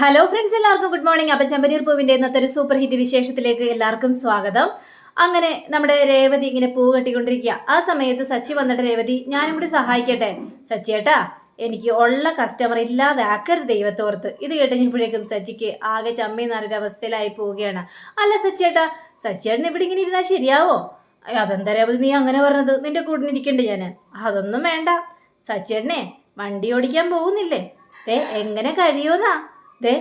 Hello friends എല്ലാവർക്കും good morning അപ്പം ചെമ്പനീർ പൂവിന്റെ ഇന്നത്തെ ഒരു സൂപ്പർ ഹിറ്റ് വിശേഷത്തിലേക്ക് എല്ലാവർക്കും സ്വാഗതം. അങ്ങനെ നമ്മുടെ രേവതി ഇങ്ങനെ പൂ കെട്ടിക്കൊണ്ടിരിക്കുക. ആ സമയത്ത് സച്ചി വന്നിട്ട് രേവതി ഞാനും കൂടി സഹായിക്കട്ടെ സച്ചിയേട്ടാ എനിക്ക് ഉള്ള കസ്റ്റമർ ഇല്ലാതാക്കരുത് ദൈവത്തോർത്ത് ഇത് കേട്ടപ്പോഴേക്കും സച്ചിക്ക് ആകെ ചമ്മി എന്നൊരു അവസ്ഥയിലായി പോവുകയാണ്. അല്ല സച്ചിയേട്ടാ സച്ചിയേട്ടൻ ഇവിടെ ഇങ്ങനെ ഇരുന്നാൽ ശരിയാവോ? അതെന്താ രേവതി നീ അങ്ങനെ പറഞ്ഞത്? നിന്റെ കൂടെ കൂട്ടിനിരിക്കണ്ടേ ഞാൻ അതൊന്നും വേണ്ട. സച്ചിയേട്ടനെ വണ്ടി ഓടിക്കാൻ പോകുന്നില്ലേ? എങ്ങനെ കഴിയുമെന്നാ ദേ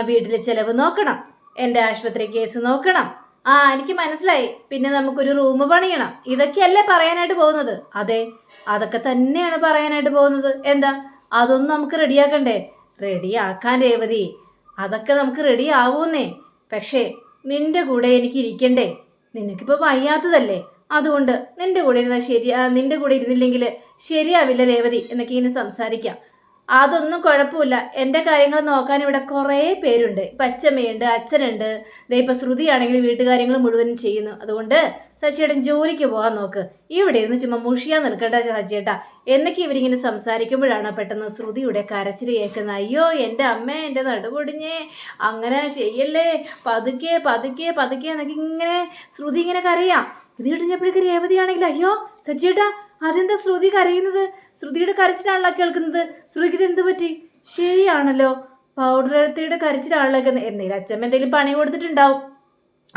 വീട്ടിലെ ചിലവ് നോക്കണം. എന്റെ ആശുപത്രി കേസ് നോക്കണം. ആ എനിക്ക് മനസ്സിലായി. പിന്നെ നമുക്കൊരു റൂം പണിയണം. ഇതൊക്കെയല്ലേ പറയാനായിട്ട് പോകുന്നത്? അതെ അതൊക്കെ തന്നെയാണ് പറയാനായിട്ട് പോകുന്നത്. എന്താ? അതൊന്നും നമുക്ക് റെഡിയാക്കണ്ടേ? റെഡിയാക്കാൻ രേവതി. അതൊക്കെ നമുക്ക് റെഡി ആവൂന്നേ പക്ഷേ നിന്റെ കൂടെ എനിക്ക് ഇരിക്കണ്ടേ? നിനക്കിപ്പോൾ വയ്യാത്തതല്ലേ? അതുകൊണ്ട് നിന്റെ കൂടെ ഇരുന്നാൽ ശരി നിന്റെ കൂടെ ഇരുന്നില്ലെങ്കിൽ ശരിയാവില്ല രേവതി എന്നൊക്കെ ഇങ്ങനെ സംസാരിക്കാം. അതൊന്നും കുഴപ്പമില്ല. എന്റെ കാര്യങ്ങൾ നോക്കാൻ ഇവിടെ കുറേ പേരുണ്ട്. ഇപ്പം അച്ഛമ്മയുണ്ട് അച്ഛനുണ്ട്. ദേ ഇപ്പം ശ്രുതിയാണെങ്കിൽ വീട്ടുകാര്യങ്ങൾ മുഴുവനും ചെയ്യുന്നു. അതുകൊണ്ട് സച്ചിയേട്ടൻ ജോലിക്ക് പോകാൻ നോക്ക്. ഇവിടെ ഇരുന്ന് ചുമ്മാ മുഷിയാൻ നിൽക്കണ്ട സച്ചിയേട്ടാ. എന്നൊക്കെ ഇവരിങ്ങനെ സംസാരിക്കുമ്പോഴാണ് പെട്ടെന്ന് ശ്രുതിയുടെ കരച്ചിൽ കേൾക്കുന്നത്. അയ്യോ എന്റെ അമ്മ എന്റെ നടുപൊടിഞ്ഞേ. അങ്ങനെ ചെയ്യല്ലേ. പതുക്കെ പതുക്കെ പതുക്കെ എന്നൊക്കെ ഇങ്ങനെ ശ്രുതി ഇങ്ങനെ കരയാം. ഇത് കിട്ടുന്നപ്പോഴേക്ക് രേവതിയാണെങ്കിൽ അയ്യോ സച്ചിയേട്ടാ അതെന്താ ശ്രുതി കരയുന്നത്? ശ്രുതിയുടെ കരച്ചിലാണല്ലോ കേൾക്കുന്നത്. ശ്രുതിക്ക് ഇത് എന്തു പറ്റി? ശരിയാണല്ലോ. പൗഡർ എടുത്തിയുടെ കരച്ചിലാണല്ലോ എന്തെങ്കിലും അച്ഛമ്മ എന്തെങ്കിലും പണി കൊടുത്തിട്ടുണ്ടാവും.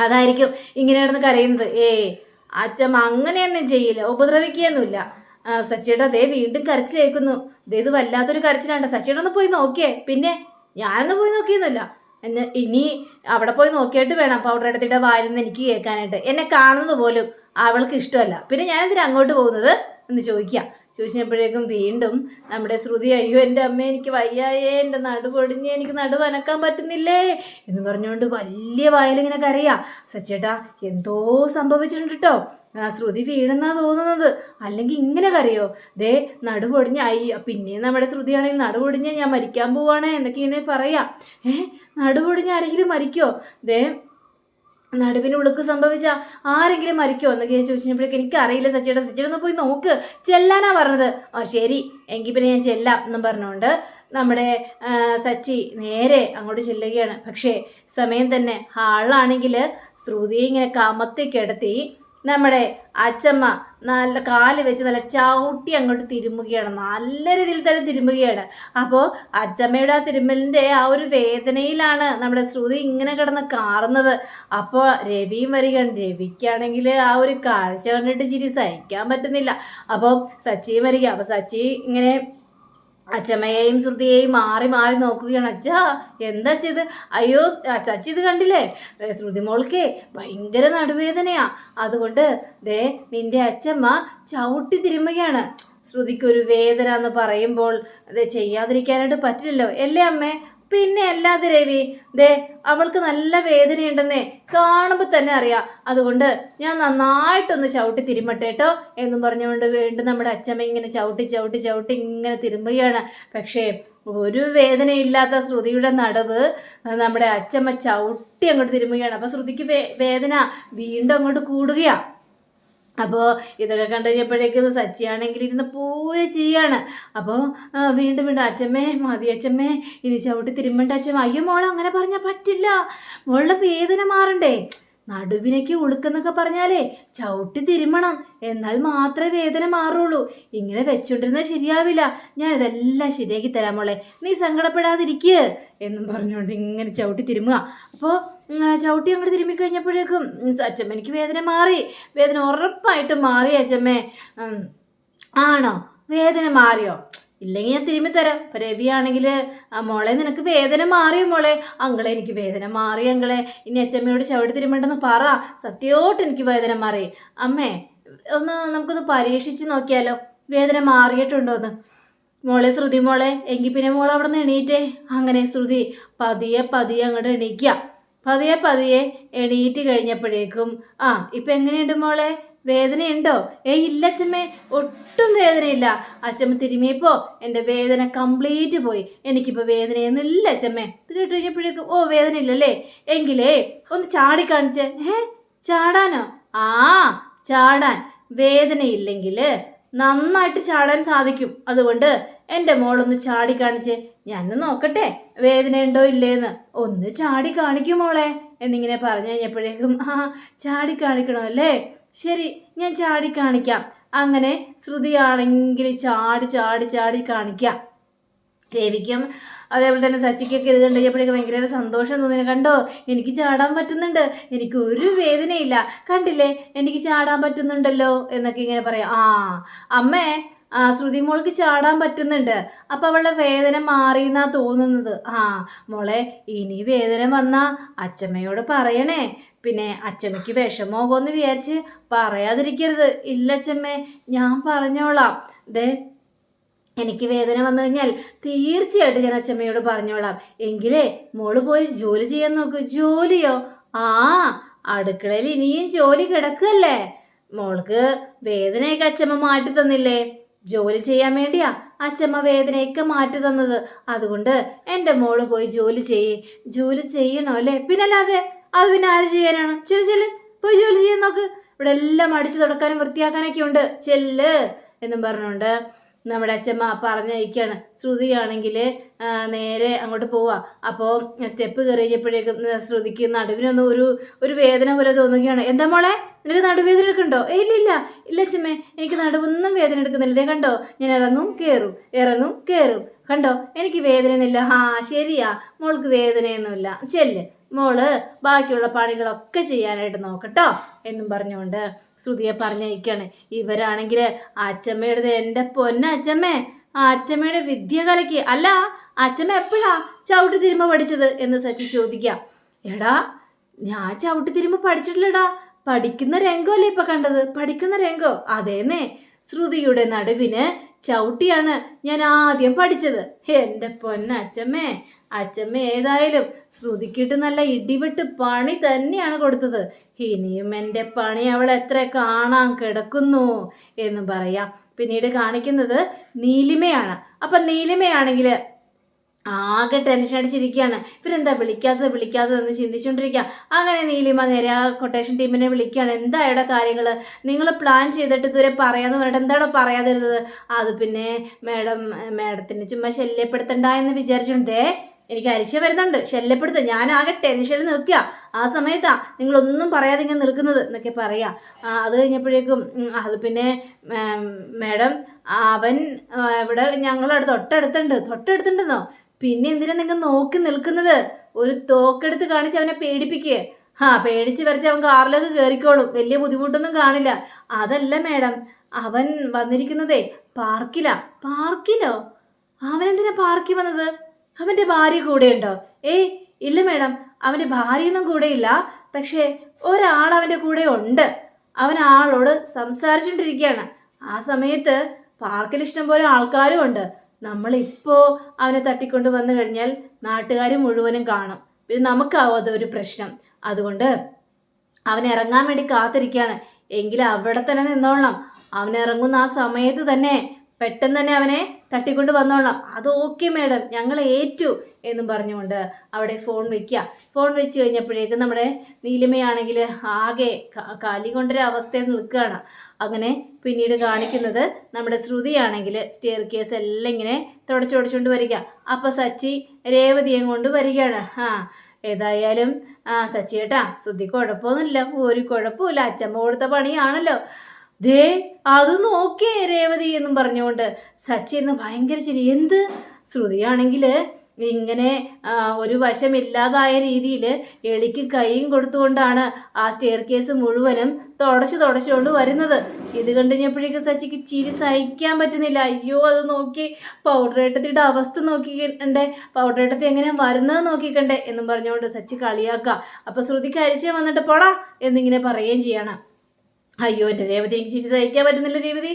അതായിരിക്കും ഇങ്ങനെ കിടന്ന് കരയുന്നത്. ഏ അച്ഛമ്മ അങ്ങനെയൊന്നും ചെയ്യില്ല. ഉപദ്രവിക്കുകയൊന്നുമില്ല. സച്ചിയുടെ അതേ വീണ്ടും കരച്ചിലേക്കുന്നു ഇത് വല്ലാത്തൊരു കരച്ചിലാണ്. സച്ചിയുടെ ഒന്ന് പോയി നോക്കിയേ. പിന്നെ ഞാനൊന്ന് പോയി നോക്കിയൊന്നുമില്ല. എന്ന് ഇനി അവിടെ പോയി നോക്കിയിട്ട് വേണം പൗഡർ എടുത്തിട്ട് വായിൽ നിന്ന് എനിക്ക് കേൾക്കാനായിട്ട്. എന്നെ കാണുന്നത് പോലും അവൾക്ക് ഇഷ്ടമല്ല. പിന്നെ ഞാൻ എന്തിനാ അങ്ങോട്ട് പോകുന്നത്? എന്ന് ചോദിക്കുക ചോദിച്ചപ്പോഴേക്കും വീണ്ടും നമ്മുടെ ശ്രുതി അയ്യോ എന്റെ അമ്മ എനിക്ക് വയ്യായേ എന്റെ നടു പൊടിഞ്ഞ് എനിക്ക് നടു അനക്കാൻ പറ്റുന്നില്ലേ? എന്ന് പറഞ്ഞുകൊണ്ട് വലിയ വയലിങ്ങനെ കരയാ. സച്ചേട്ടാ എന്തോ സംഭവിച്ചിട്ടുണ്ട് കേട്ടോ ശ്രുതി വീണെന്നാ തോന്നുന്നത്. അല്ലെങ്കിൽ ഇങ്ങനെ കരയോ? ദേ നടു പൊടിഞ്ഞ് അയ്യോ പിന്നെയും നമ്മുടെ ശ്രുതിയാണെങ്കിൽ നടു പൊടിഞ്ഞ് ഞാൻ മരിക്കാൻ പോവാണേ എന്നൊക്കെ ഇങ്ങനെ പറയാം. ഏ നടു പൊടിഞ്ഞ് ആരെങ്കിലും മരിക്കോ? ദേ നടുവിന് ഉളുക്ക് സംഭവിച്ച ആരെങ്കിലും മരിക്കോ എന്നൊക്കെ ഞാൻ ചോദിച്ചപ്പോഴേക്ക് എനിക്കറിയില്ല സച്ചിയുടെ സച്ചിയുടെ ഒന്ന് പോയി നോക്ക്. ചെല്ലാനാ പറഞ്ഞത്. ആ ശരി. എങ്കിൽ പിന്നെ ഞാൻ ചെല്ലാം എന്നും പറഞ്ഞുകൊണ്ട് നമ്മുടെ സച്ചി നേരെ അങ്ങോട്ട് ചെല്ലുകയാണ്. പക്ഷേ സമയം തന്നെ. ഹാളാണെങ്കിൽ ശ്രുതിയെ ഇങ്ങനെ കമത്തി കിടത്തി നമ്മുടെ അച്ചമ്മ നല്ല കാൽ വെച്ച് നല്ല ചവിട്ടി അങ്ങോട്ട് തിരുമുകയാണ് നല്ല രീതിയിൽ തന്നെ തിരുമുകയാണ് അപ്പോൾ അച്ചമ്മയുടെ ആ തിരുമ്മലിന്റെ ആ ഒരു വേദനയിലാണ് നമ്മുടെ ശ്രുതി ഇങ്ങനെ കിടന്ന് കാറുന്നത്. അപ്പോൾ രവിയും വരികയാണ്. രവിക്കാണെങ്കിൽ ആ ഒരു കാഴ്ച കണ്ടിട്ട് ചിരി സഹിക്കാൻ പറ്റുന്നില്ല. അപ്പോൾ സച്ചിയും വരിക. അപ്പോൾ സച്ചി ഇങ്ങനെ അച്ചമ്മയെയും ശ്രുതിയെയും മാറി മാറി നോക്കുകയാണ്. അച്ഛാ എന്താ ചെയ്ത് അയ്യോ ചച്ചി ഇത് കണ്ടില്ലേ? ശ്രുതി മോൾക്കേ ഭയങ്കര നടുവേദനയാ. അതുകൊണ്ട് ദേ നിന്റെ അച്ഛമ്മ ചവിട്ടി തിരുമ്മുകയാണ് ശ്രുതിക്കൊരു വേദന എന്ന് പറയുമ്പോൾ അത് ചെയ്യാതിരിക്കാനായിട്ട് പറ്റില്ലല്ലോ. അല്ലേ അമ്മേ? പിന്നെ അല്ലാതെ രവി ദേ അവൾക്ക് നല്ല വേദനയുണ്ടെന്നേ കാണുമ്പോൾ തന്നെ അറിയാം. അതുകൊണ്ട് ഞാൻ നന്നായിട്ടൊന്ന് ചവിട്ടി തിരുമ്മട്ടെ കേട്ടോ എന്നും പറഞ്ഞുകൊണ്ട് വീണ്ടും നമ്മുടെ അച്ഛമ്മ ഇങ്ങനെ ചവിട്ടി ചവിട്ടി ചവിട്ടി ഇങ്ങനെ തിരുമ്പുകയാണ്. പക്ഷേ ഒരു വേദനയില്ലാത്ത ശ്രുതിയുടെ നടവ് നമ്മുടെ അച്ഛമ്മ ചവിട്ടി അങ്ങോട്ട് തിരുമ്പുകയാണ്. അപ്പോൾ ശ്രുതിക്ക് വേദന വീണ്ടും അങ്ങോട്ട് കൂടുകയാണ് അപ്പോൾ ഇതൊക്കെ കണ്ടു കഴിഞ്ഞപ്പോഴേക്കും സച്ചിയാണെങ്കിൽ ഇരുന്ന് പോവുകയും ചെയ്യാണ്. അപ്പോൾ വീണ്ടും വീണ്ടും അച്ഛമ്മേ മതി അച്ഛമ്മേ ഇനി ചവിട്ടി തിരുമ്പണ്ട അച്ഛമ്മ. അയ്യോ മോളെ അങ്ങനെ പറഞ്ഞാൽ പറ്റില്ല. മോളുടെ വേദന മാറണ്ടേ. നടുവിനേക്ക് ഉളുക്കെന്നൊക്കെ പറഞ്ഞാലേ ചവിട്ടി തിരുമണം. എന്നാൽ മാത്രമേ വേദന മാറുള്ളൂ. ഇങ്ങനെ വെച്ചോണ്ടിരുന്നാൽ ശരിയാവില്ല. ഞാൻ ഇതെല്ലാം ശരിയാക്കി തരാം മോളെ. നീ സങ്കടപ്പെടാതിരിക്കുക എന്നും പറഞ്ഞുകൊണ്ട് ഇങ്ങനെ ചവിട്ടി തിരുമുക. അപ്പോൾ ചവിട്ടി അങ്ങോട്ട് തിരുമ്മി കഴിഞ്ഞപ്പോഴേക്കും അച്ഛമ്മ എനിക്ക് വേദന മാറി. വേദന ഉറപ്പായിട്ട് മാറി അച്ഛമ്മേ ആണോ? വേദന മാറിയോ? ഇല്ലെങ്കിൽ ഞാൻ തിരുമ്മി തരാം. ഇപ്പം രവിയാണെങ്കിൽ മോളെ നിനക്ക് വേദന മാറിയോ മോളെ? അങ്കളെ എനിക്ക് വേദന മാറി അങ്കളെ. ഇനി അച്ഛമ്മയോട് ചവിട്ടി തിരുമ്മണ്ടെന്ന് പറ. സത്യമായിട്ട് എനിക്ക് വേദന മാറി. അമ്മേ ഒന്ന് നമുക്കൊന്ന് പരീക്ഷിച്ച് നോക്കിയാലോ. വേദന മാറിയിട്ടുണ്ടോ എന്ന് മോളെ ശ്രുതി മോളെ എങ്കിൽ പിന്നെ മോൾ അവിടെ നിന്ന് എണീറ്റേ? അങ്ങനെ ശ്രുതി പതിയെ പതിയെ അങ്ങോട്ട് എണീക്കുക പതിയെ പതിയെ എണീറ്റ് കഴിഞ്ഞപ്പോഴേക്കും ആ ഇപ്പം എങ്ങനെയുണ്ട് മോളെ? വേദനയുണ്ടോ? ഏയ് ഇല്ല അച്ഛമ്മേ ഒട്ടും വേദനയില്ല. അച്ഛമ്മ തിരുമിയപ്പോ എന്റെ വേദന കംപ്ലീറ്റ് പോയി. എനിക്കിപ്പോൾ വേദനയൊന്നും ഇല്ല അച്ഛമ്മേ. തിരിട്ട് കഴിഞ്ഞപ്പോഴേക്കും ഓ വേദന ഇല്ലല്ലേ എങ്കിലേ ഒന്ന് ചാടി കാണിച്ചേ. ഏ ചാടാനോ? ആ ചാടാൻ. വേദനയില്ലെങ്കിൽ നന്നായിട്ട് ചാടാൻ സാധിക്കും. അതുകൊണ്ട് എന്റെ മോളൊന്ന് ചാടി കാണിച്ച് ഞാൻ നോക്കട്ടെ വേദനയുണ്ടോ ഇല്ലേന്ന്? ഒന്ന് ചാടി കാണിക്കും മോളെ എന്നിങ്ങനെ പറഞ്ഞു കഴിഞ്ഞപ്പോഴേക്കും ആ ചാടി കാണിക്കണം അല്ലേ? ശരി ഞാൻ ചാടി കാണിക്കാം. അങ്ങനെ ശ്രുതിയാണെങ്കിൽ ചാടി ചാടി ചാടി കാണിക്കാം. രവിക്കും അതേപോലെ തന്നെ സച്ചിക്കൊക്കെ ഇത് കണ്ടു കഴിഞ്ഞപ്പോഴേക്കും ഭയങ്കര സന്തോഷം തോന്നിന് കണ്ടോ എനിക്ക് ചാടാൻ പറ്റുന്നുണ്ട്. എനിക്ക് ഒരു വേദനയില്ല. കണ്ടില്ലേ എനിക്ക് ചാടാൻ പറ്റുന്നുണ്ടല്ലോ എന്നൊക്കെ ഇങ്ങനെ പറയാം. ആ അമ്മേ ശ്രുതി മോൾക്ക് ചാടാൻ പറ്റുന്നുണ്ട്. അപ്പം അവളുടെ വേദന മാറിയെന്നാ തോന്നുന്നത്. ആ മോളെ ഇനി വേദന വന്നാൽ അച്ചമ്മയോട് പറയണേ. പിന്നെ അച്ചമ്മയ്ക്ക് വിഷമോകമെന്ന് വിചാരിച്ച് പറയാതിരിക്കരുത്. ഇല്ല അച്ചമ്മേ ഞാൻ പറഞ്ഞോളാം. ദേ എനിക്ക് വേദന വന്നു കഴിഞ്ഞാൽ തീർച്ചയായിട്ടും ഞാൻ അച്ഛമ്മയോട് പറഞ്ഞോളാം. എങ്കിലേ മോൾ പോയി ജോലി ചെയ്യാൻ നോക്ക്. ജോലിയോ? ആ അടുക്കളയിൽ ഇനിയും ജോലി കിടക്കല്ലേ മോൾക്ക് വേദനയൊക്കെ അച്ഛമ്മ മാറ്റി തന്നില്ലേ? ജോലി ചെയ്യാൻ വേണ്ടിയാ അച്ഛമ്മ വേദനയൊക്കെ മാറ്റി തന്നത്. അതുകൊണ്ട് എന്റെ മോൾ പോയി ജോലി ചെയ്യേ. ജോലി ചെയ്യണോ അല്ലേ? പിന്നല്ലാതെ അത് പിന്നെ ആര് ചെയ്യാനാണ്? ചെല്ലു ചെൽ പോയി ജോലി ചെയ്യാൻ നോക്ക്. ഇവിടെ എല്ലാം അടിച്ചു തുടക്കാനും വൃത്തിയാക്കാനൊക്കെ ഉണ്ട്. ചെല്ല് എന്നും പറഞ്ഞുകൊണ്ട് നമ്മുടെ അച്ഛമ്മ പറഞ്ഞയക്കാണ്. ശ്രുതിയാണെങ്കിൽ നേരെ അങ്ങോട്ട് പോവുക അപ്പോൾ സ്റ്റെപ്പ് കയറിയപ്പോഴേക്കും ശ്രുതിക്ക് നടുവിനൊന്നും ഒരു ഒരു വേദന പോലെ തോന്നുകയാണ്. എന്താ മോളെ? നിനക്ക് നടുവേദന എടുക്കണ്ടോ ഏ ഇല്ല ഇല്ല. ഇല്ല അച്ഛമ്മേ എനിക്ക് നടുവൊന്നും വേദന എടുക്കുന്നില്ല. കണ്ടോ? ഞാൻ ഇറങ്ങും കയറും. ഇറങ്ങും കയറും. കണ്ടോ? എനിക്ക് വേദനയൊന്നുമില്ല. ആ ശരിയാ. മോൾക്ക് വേദനയൊന്നുമില്ല. ചെല്ല്. മോൾ ബാക്കിയുള്ള പണികളൊക്കെ ചെയ്യാനായിട്ട് നോക്കട്ടോ എന്നും പറഞ്ഞുകൊണ്ട് ശ്രുതിയെ പറഞ്ഞയക്കാണ്. ഇവരാണെങ്കിൽ അച്ചമ്മയുടെ എന്റെ പൊന്ന അച്ചമ്മേ അച്ചമ്മയുടെ വിദ്യ കലക്കി. അല്ല അച്ചമ്മ എപ്പോഴാ ചവിട്ടി തിരുമ്പ പഠിച്ചത് എന്ന് സച്ചി ചോദിക്കാം. എടാ ഞാൻ ചവിട്ടി തിരുമ്പ പഠിച്ചിട്ടില്ലടാ. പഠിക്കുന്ന രംഗമല്ലേ ഇപ്പൊ കണ്ടത്? പഠിക്കുന്ന രംഗോ. അതേന്നേ. ശ്രുതിയുടെ നടുവിന് ചവിട്ടിയാണ് ഞാൻ ആദ്യം പഠിച്ചത്. എന്റെ പൊന്ന അച്ചമ്മേ അച്ചമ്മ ഏതായാലും ശ്രുതിക്കിട്ട് നല്ല ഇടിവിട്ട് പണി തന്നെയാണ് കൊടുത്തത്. ഇനിയും എന്റെ പണി അവൾ എത്ര കാണാൻ കിടക്കുന്നു എന്ന് പറയാം. പിന്നീട് കാണിക്കുന്നത് നീലിമയാണ്. അപ്പം നീലിമയാണെങ്കിൽ ആകെ ടെൻഷൻ അടിച്ചിരിക്കുകയാണ് ഇവരെന്താ വിളിക്കാത്തത്? വിളിക്കാത്തതെന്ന് ചിന്തിച്ചുകൊണ്ടിരിക്കുക അങ്ങനെ നീലിമ നേരെ ആ കൊട്ടേഷൻ ടീമിനെ വിളിക്കുകയാണ് എന്തായുടെ കാര്യങ്ങൾ നിങ്ങൾ പ്ലാൻ ചെയ്തിട്ട് ഇതുവരെ പറയാമെന്ന് പറഞ്ഞിട്ട് എന്താണോ പറയാതിരുന്നത്? അത് പിന്നെ മാഡം മാഡത്തിന് ചുമ്മാ ശല്യപ്പെടുത്തണ്ട എന്ന് വിചാരിച്ചിട്ടുണ്ടേ. എനിക്ക് അരിശ വരുന്നുണ്ട്. ശല്യപ്പെടുത്ത്. ഞാൻ ആകെ ടെൻഷനിൽ നിൽക്കുക ആ സമയത്താ നിങ്ങളൊന്നും പറയാതെ ഇങ്ങനെ നിൽക്കുന്നത് എന്നൊക്കെ പറയാ. അത് കഴിഞ്ഞപ്പോഴേക്കും അത് പിന്നെ മാഡം അവൻ ഇവിടെ ഞങ്ങളടുത്ത് തൊട്ടടുത്തുണ്ട്. തൊട്ടടുത്തുണ്ടെന്നോ? പിന്നെ എന്തിനാ നിങ്ങൾ നോക്കി നിൽക്കുന്നത്? ഒരു തോക്കെടുത്ത് കാണിച്ച് അവനെ പേടിപ്പിക്കുക ആ പേടിച്ച് വരച്ച് അവൻ കാറിലേക്ക് കയറിക്കോളും വലിയ ബുദ്ധിമുട്ടൊന്നും കാണില്ല. അതല്ല മേഡം അവൻ വന്നിരിക്കുന്നതേ പാർക്കിലാ. പാർക്കിലോ? അവനെന്തിനാ പാർക്കിൽ വന്നത്? അവന്റെ ഭാര്യ കൂടെയുണ്ടോ? ഏയ് ഇല്ല മേഡം. അവന്റെ ഭാര്യയൊന്നും കൂടെയില്ല. പക്ഷേ ഒരാൾ അവന്റെ കൂടെ ഉണ്ട്. അവൻ ആളോട് സംസാരിച്ചുകൊണ്ടിരിക്കുകയാണ്. ആ സമയത്ത് പാർക്കിൽ ഇഷ്ടം പോലെ ആൾക്കാരും ഉണ്ട്. നമ്മളിപ്പോൾ അവനെ തട്ടിക്കൊണ്ട് വന്നു കഴിഞ്ഞാൽ നാട്ടുകാർ മുഴുവനും കാണും. പിന്നെ നമുക്കാവും അതൊരു പ്രശ്നം. അതുകൊണ്ട് അവൻ ഇറങ്ങാൻ വേണ്ടി കാത്തിരിക്കുകയാണ് എങ്കിൽ അവിടെ തന്നെ നിന്നോളണം. അവൻ ഇറങ്ങുന്ന ആ സമയത്ത് തന്നെ പെട്ടെന്ന് തന്നെ അവനെ തട്ടിക്കൊണ്ട് വന്നോളാം. അത് ഓക്കെ മേഡം ഞങ്ങൾ ഏറ്റു എന്നും പറഞ്ഞുകൊണ്ട് അവിടെ ഫോൺ വയ്ക്കുക ഫോൺ വെച്ച് കഴിഞ്ഞപ്പോഴേക്കും നമ്മുടെ നീലിമയാണെങ്കിൽ ആകെ കാലി കൊണ്ടൊരു അവസ്ഥയിൽ നിൽക്കുകയാണ്. അങ്ങനെ പിന്നീട് കാണിക്കുന്നത് നമ്മുടെ ശ്രുതിയാണെങ്കിൽ സ്റ്റെയർ കേസ് എല്ലാം ഇങ്ങനെ തുടച്ചു തുടച്ചുകൊണ്ട് വരിക. അപ്പോൾ സച്ചി രേവതിയും കൊണ്ട് വരികയാണ്. ആ ഏതായാലും ആ സച്ചി ഏട്ടാ ശ്രുതി കുഴപ്പമൊന്നുമില്ല. ഒരു കുഴപ്പമില്ല അച്ഛമ്മ കൊടുത്ത പണിയാണല്ലോ. ദേ അത് നോക്കേ രേവതി എന്നും പറഞ്ഞുകൊണ്ട് സച്ചി എന്ന് ഭയങ്കര ചിരി. എന്ത്? ശ്രുതിയാണെങ്കിൽ ഇങ്ങനെ ഒരു വശമില്ലാതായ രീതിയിൽ എളിക്ക് കൈയും കൊടുത്തുകൊണ്ടാണ് ആ സ്റ്റെയർ കേസ് മുഴുവനും തുടച്ചു തുടച്ചുകൊണ്ട് വരുന്നത്. ഇത് കണ്ടു കഴിഞ്ഞപ്പോഴേക്കും സച്ചിക്ക് ചിരി സഹിക്കാൻ പറ്റുന്നില്ല. അയ്യോ അത് നോക്കി പൗഡർ ഏട്ടത്തിയുടെ അവസ്ഥ നോക്കിക്കണ്ടേ? പൗഡർ ഏട്ടത്തി എങ്ങനെ വരുന്നത് നോക്കിക്കണ്ടേ? എന്നും പറഞ്ഞുകൊണ്ട് സച്ചി കളിയാക്കുക. അപ്പോൾ ശ്രുതിക്ക് അരിച്ചേ വന്നിട്ട് പോടാ എന്നിങ്ങനെ പറയുകയും ചെയ്യണം. അയ്യോ എന്റെ രേവതി എനിക്ക് ചിരി സഹിക്കാൻ പറ്റുന്നില്ല രേവതി.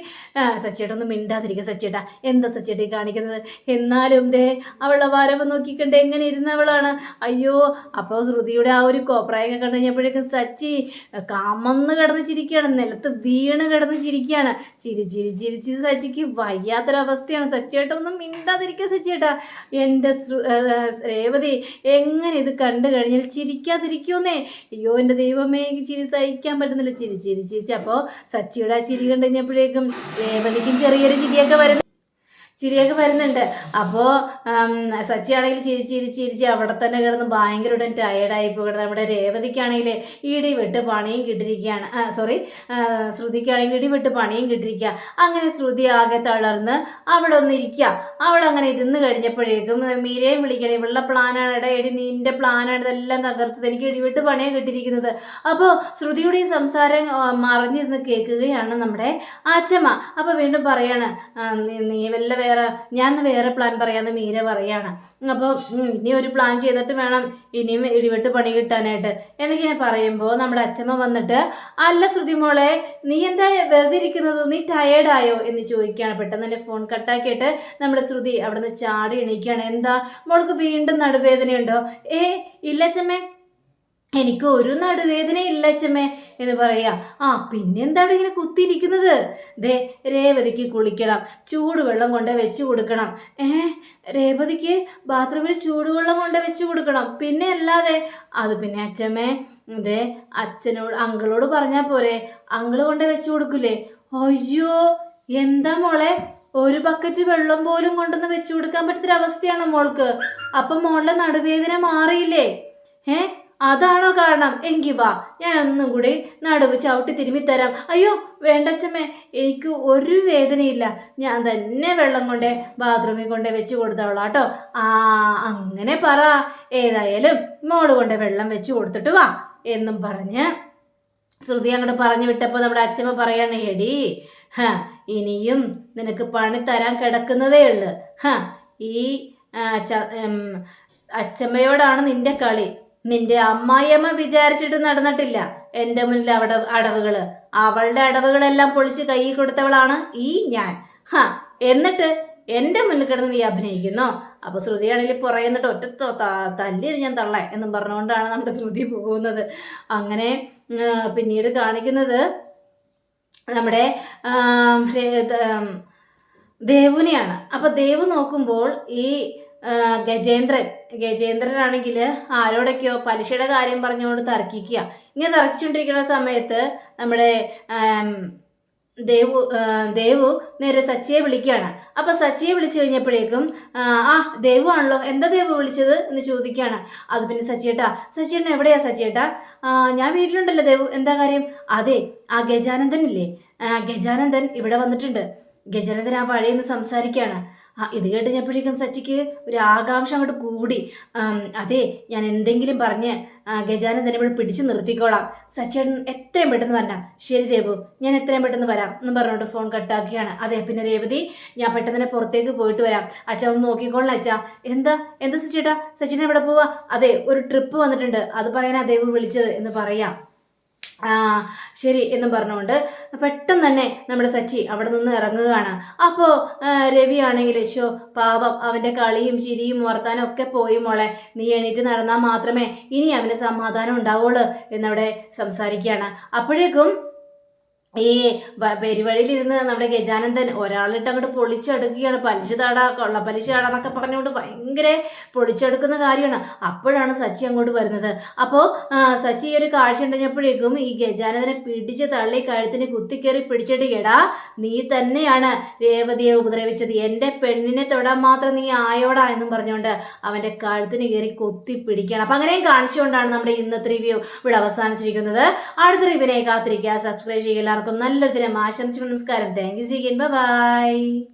സച്ചേട്ടൊന്നും മിണ്ടാതിരിക്കുക സച്ചേട്ടാ എന്താ സച്ചേട്ടി കാണിക്കുന്നത്? എന്നാലും ദേ അവളുടെ വരവ് നോക്കിക്കണ്ട് എങ്ങനെ ഇരുന്നവളാണ് അയ്യോ അപ്പോൾ ശ്രുതിയുടെ ആ ഒരു കോപ്രായൊക്കെ കണ്ടു കഴിഞ്ഞപ്പോഴേക്കും സച്ചി കമന്ന് കിടന്ന് ചിരിക്കുകയാണ്. നിലത്ത് വീണ് കിടന്ന് ചിരിക്കുകയാണ്. ചിരി ചിരി ചിരിച്ച് സച്ചിക്ക് വയ്യാത്തൊരവസ്ഥയാണ്. സച്ചേട്ട ഒന്ന് മിണ്ടാതിരിക്കുക സച്ചേട്ടാ എന്റെ രേവതി എങ്ങനെ ഇത് കണ്ടു കഴിഞ്ഞാൽ ചിരിക്കാതിരിക്കുമെന്നേ? അയ്യോ എന്റെ ദൈവമേ എനിക്ക് ചിരി സഹിക്കാൻ പറ്റുന്നില്ല. ചിരി ചിരി ചിരി ചിരിച്ച് അപ്പോൾ സച്ചിയുടെ ആ ചിരി കണ്ടു കഴിഞ്ഞപ്പോഴേക്കും രേവതിക്കും ചെറിയൊരു ചിരിയൊക്കെ വരുന്നു. ചിരിയൊക്കെ വരുന്നുണ്ട്. അപ്പോൾ സച്ചിയാണെങ്കിൽ ചിരി ചിരി ചിരിച്ച് അവിടെ തന്നെ കിടന്ന് ഭയങ്കര ഉടൻ ടയേർഡായി പോകണം നമ്മുടെ രേവതിക്കാണെങ്കിൽ ഇടി വിട്ട് പണിയും കിട്ടിരിക്കുകയാണ് സോറി ശ്രുതിക്കാണെങ്കിൽ ഇടി വിട്ട് പണിയും കിട്ടിരിക്കുക അങ്ങനെ ശ്രുതി ആകെ തളർന്ന് അവിടെ ഒന്ന് ഇരിക്കുക അവിടെ അങ്ങനെ ഇരുന്ന് കഴിഞ്ഞപ്പോഴേക്കും മീരയും വിളിക്കണം ഇവളുടെ പ്ലാനാണ് എടാ എടി നിന്റെ പ്ലാനാണ് ഇതെല്ലാം തകർത്തത് എനിക്ക് ഇടിവിട്ട് പണിയാണ് കിട്ടിയിരിക്കുന്നത്. അപ്പോൾ ശ്രുതിയുടെ ഈ സംസാരം മറിഞ്ഞിരുന്ന് കേൾക്കുകയാണ് നമ്മുടെ അച്ഛമ്മ അപ്പോൾ വീണ്ടും പറയാണ് നീ വല്ല വേറെ ഞാൻ വേറെ പ്ലാൻ പറയാമെന്ന് മീര പറയാണ്. അപ്പോൾ ഇനി ഒരു പ്ലാൻ ചെയ്തിട്ട് വേണം ഇനിയും ഇടിവിട്ട് പണി കിട്ടാനായിട്ട്. എന്നിങ്ങനെ പറയുമ്പോൾ നമ്മുടെ അച്ഛമ്മ വന്നിട്ട് അല്ല ശ്രുതി മോളെ നീ എന്താ വെറുതെ ഇരിക്കുന്നത്? നീ ടയേർഡായോ എന്ന് ചോദിക്കുകയാണ്. പെട്ടെന്ന് എന്റെ ഫോൺ കട്ടാക്കിയിട്ട് നമ്മുടെ ശ്രുതി അവിടെ നിന്ന് ചാടി എണീക്കുകയാണ്. എന്താ? മോൾക്ക് വീണ്ടും നടുവേദനയുണ്ടോ? ഏ ഇല്ല ചമ്മേ എനിക്ക് ഒരു നടുവേദന ഇല്ല അച്ഛമ്മേ എന്ന് പറയാ. ആ പിന്നെന്താ അവിടെ ഇങ്ങനെ കുത്തിയിരിക്കുന്നത്? ദേ രേവതിക്ക് കുളിക്കണം. ചൂടുവെള്ളം കൊണ്ട് വെച്ച് കൊടുക്കണം. ഏ രേവതിക്ക് ബാത്റൂമിൽ ചൂടുവെള്ളം കൊണ്ട് വെച്ച് കൊടുക്കണം. പിന്നെ അല്ലാതെ അത് പിന്നെ അച്ഛമ്മേ ദേ അച്ഛനോട് അങ്കിളോട് പറഞ്ഞാൽ പോരെ. അങ്കിൾ കൊണ്ട് വെച്ച് കൊടുക്കില്ലേ അയ്യോ എന്താ മോളെ? ഒരു ബക്കറ്റ് വെള്ളം പോലും കൊണ്ടുവന്ന് വെച്ചു കൊടുക്കാൻ പറ്റാത്തൊരവസ്ഥയാണോ മോൾക്ക്. അപ്പം മോളുടെ നടുവേദന മാറിയില്ലേ? ഏ അതാണോ കാരണം? എങ്കി വാ ഞാൻ ഒന്നും കൂടി നടുവ് ചവിട്ടി തിരുമ്മി തരാം. അയ്യോ വേണ്ടച്ചമ്മേ എനിക്ക് ഒരു വേദനയില്ല. ഞാൻ തന്നെ വെള്ളം കൊണ്ടേ ബാത്റൂമിൽ കൊണ്ടേ വെച്ച് കൊടുത്തോളാം കേട്ടോ ആ അങ്ങനെ പറ. ഏതായാലും മോൾ കൊണ്ടേ വെള്ളം വെച്ച് കൊടുത്തിട്ട് വാ എന്നും പറഞ്ഞ് ശ്രുതി അങ്ങോട്ട് പറഞ്ഞു വിട്ടപ്പോൾ നമ്മുടെ അച്ഛമ്മ പറയണേ എടി ഇനിയും നിനക്ക് പണി തരാൻ കിടക്കുന്നതേ ഉള്ളു. ഹ ഈ അച്ചമ്മയോടാണ് നിന്റെ കളി. നിന്റെ അമ്മായിയമ്മ വിചാരിച്ചിട്ട് നടന്നിട്ടില്ല എന്റെ മുന്നിൽ അവിടെ അടവുകൾ അവളുടെ അടവുകളെല്ലാം പൊളിച്ച് കൈ കൊടുത്തവളാണ് ഈ ഞാൻ. ഹ എന്നിട്ട് എന്റെ മുന്നിൽ കിടന്ന് നീ അഭിനയിക്കുന്നു? അപ്പോൾ ശ്രുതിയാണെങ്കിൽ പുറയുന്നിട്ട് ഒറ്റ ത- ത- തല്ലിയത് ഞാൻ തള്ളേ എന്നും പറഞ്ഞുകൊണ്ടാണ് നമ്മുടെ ശ്രുതി പോകുന്നത്. അങ്ങനെ പിന്നീട് കാണിക്കുന്നത് നമ്മുടെ ദേവുനെയാണ്. അപ്പോൾ ദേവു നോക്കുമ്പോൾ ഈ ഗജേന്ദ്രൻ ഗജേന്ദ്രനാണെങ്കിൽ ആരോടൊക്കെയോ പലിശയുടെ കാര്യം പറഞ്ഞുകൊണ്ട് തർക്കിക്കുക. ഇങ്ങനെ തർക്കിച്ചുകൊണ്ടിരിക്കുന്ന സമയത്ത് നമ്മുടെ ദേവു ദേവു നേരെ സച്ചിയെ വിളിക്കുകയാണ്. അപ്പോൾ സച്ചിയെ വിളിച്ചു കഴിഞ്ഞപ്പോഴേക്കും ആ ദേവു ആണല്ലോ. എന്താ ദേവു വിളിച്ചത് എന്ന് ചോദിക്കുകയാണ്. അത് പിന്നെ സച്ചിയേട്ടാ. സച്ചിയേട്ടൻ എവിടെയാ സച്ചിയേട്ടാ? ഞാൻ വീട്ടിലുണ്ടല്ലോ ദേവു. എന്താ കാര്യം? അതെ ആ ഗജാനന്ദൻ ഇല്ലേ ഗജാനന്ദൻ ഇവിടെ വന്നിട്ടുണ്ട്. ഗജാനന്ദൻ ആ വഴിയിൽ നിന്ന് സംസാരിക്കുകയാണ്. ഇത് കേട്ടുകഴിഞ്ഞപ്പോഴേക്കും സച്ചിക്ക് ഒരു ആകാംക്ഷ അങ്ങോട്ട് കൂടി. അതെ ഞാൻ എന്തെങ്കിലും പറഞ്ഞ് ഗജാനന്ദനെ ഇവിടെ പിടിച്ചു നിർത്തിക്കോളാം. സച്ചേട്ടൻ എത്രയും പെട്ടെന്ന് വരണം ശരി ദേവു ഞാൻ എത്രയും പെട്ടെന്ന് വരാം എന്ന് പറഞ്ഞുകൊണ്ട് ഫോൺ കട്ടാക്കുകയാണ് അതെ പിന്നെ രേവതി ഞാൻ പെട്ടെന്ന് തന്നെ പുറത്തേക്ക് പോയിട്ട് വരാം. അച്ഛ ഒന്ന് നോക്കിക്കോളാം അച്ഛ. എന്താ എന്താ സച്ചേട്ടാ സച്ചിനെ ഇവിടെ പോവാ? അതെ ഒരു ട്രിപ്പ് വന്നിട്ടുണ്ട്. അത് പറയാനാ ദേവു വിളിച്ചത് എന്ന് പറയാം. ശരി എന്നും പറഞ്ഞുകൊണ്ട് പെട്ടെന്ന് തന്നെ നമ്മുടെ സച്ചി അവിടെ നിന്ന് ഇറങ്ങുകയാണ്. അപ്പോൾ രവി ആണെങ്കിൽ ശോ പാപം അവന്റെ കളിയും ചിരിയും വർത്താനും ഒക്കെ പോയി മോളെ. നീ എണീറ്റ് നടന്നാൽ മാത്രമേ ഇനി അവന് സമാധാനം ഉണ്ടാവുള്ളൂ എന്നവിടെ സംസാരിക്കുകയാണ്. അപ്പോഴേക്കും ഈ പെരുവഴിയിലിരുന്ന് നമ്മുടെ ഗജാനന്ദൻ ഒരാളിട്ട് അങ്ങോട്ട് പൊളിച്ചെടുക്കുകയാണ്. പലിശ താടാ കൊള്ള പലിശ താടാന്നൊക്കെ പറഞ്ഞുകൊണ്ട് ഭയങ്കര പൊളിച്ചെടുക്കുന്ന കാര്യമാണ്. അപ്പോഴാണ് സച്ചി അങ്ങോട്ട് വരുന്നത്. അപ്പോൾ സച്ചി ഈ ഒരു കാഴ്ച ഉണ്ടെപ്പോഴേക്കും ഈ ഗജാനന്ദനെ പിടിച്ച് തള്ളി കഴുത്തിന് കുത്തിക്കേറി പിടിച്ചിട്ട് എടാ നീ തന്നെയാണ് രേവതിയെ ഉപദ്രവിച്ചത്. എന്റെ പെണ്ണിനെ തൊടാൻ മാത്രം നീ ആയോടാ എന്നും പറഞ്ഞുകൊണ്ട് അവന്റെ കഴുത്തിന് കയറി കുത്തി പിടിക്കുകയാണ്. അപ്പം അങ്ങനെയും കാണിച്ചുകൊണ്ടാണ് നമ്മുടെ ഇന്നത്തെ റിവ്യൂ ഇവിടെ അവസാനിച്ചിരിക്കുന്നത്. അടുത്ത റിവ്യൂവിനെ കാത്തിരിക്കുക. സബ്സ്ക്രൈബ് ചെയ്യുക. എല്ലാവർക്കും നല്ലൊരു ദിനം. ആശംസിക്കുന്നു നമസ്കാരം. Thank you സീഗൻ by